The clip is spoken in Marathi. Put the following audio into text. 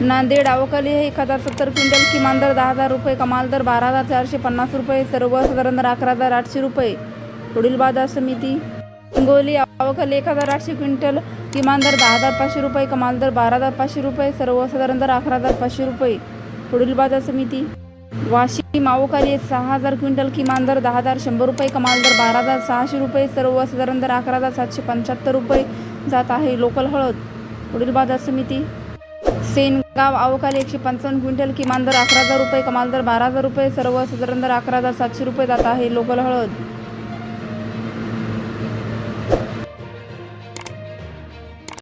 नांदेड अवकाली हे एक हजार सत्तर क्विंटल किमान दर दहा हजार रुपये कमाल दर बारा हजार चारशे पन्नास रुपये सर्वसाधारण दर अकरा हजार आठशे रुपये. पुढील बाजार समिती. हिंगोली अवकाली एक हजार आठशे क्विंटल किमान दर दहा हजार पाचशे रुपये कमाल दर बारा हजार पाचशे रुपये सर्वसाधारण दर अकरा हजार पाचशे रुपये. पुढील बाजार समिती. वाशिम अवकाली सहा हजार क्विंटल किमान दर दहा हजार शंभर रुपये कमाल दर बारा हजार सहाशे रुपये सर्वसाधारण दर अकरा हजार सातशे पंच्याहत्तर रुपये जात आहे लोकल हळद. पुढील बाजार समिती. सेनगाव अवकाली एकशे पंचावन्न क्विंटल किमान दर अकरा हजार रुपये कमाल दर बारा हजार रुपये सर्वसाधारण दर अकरा हजार सातशे रुपये जात आहे लोकल हळद.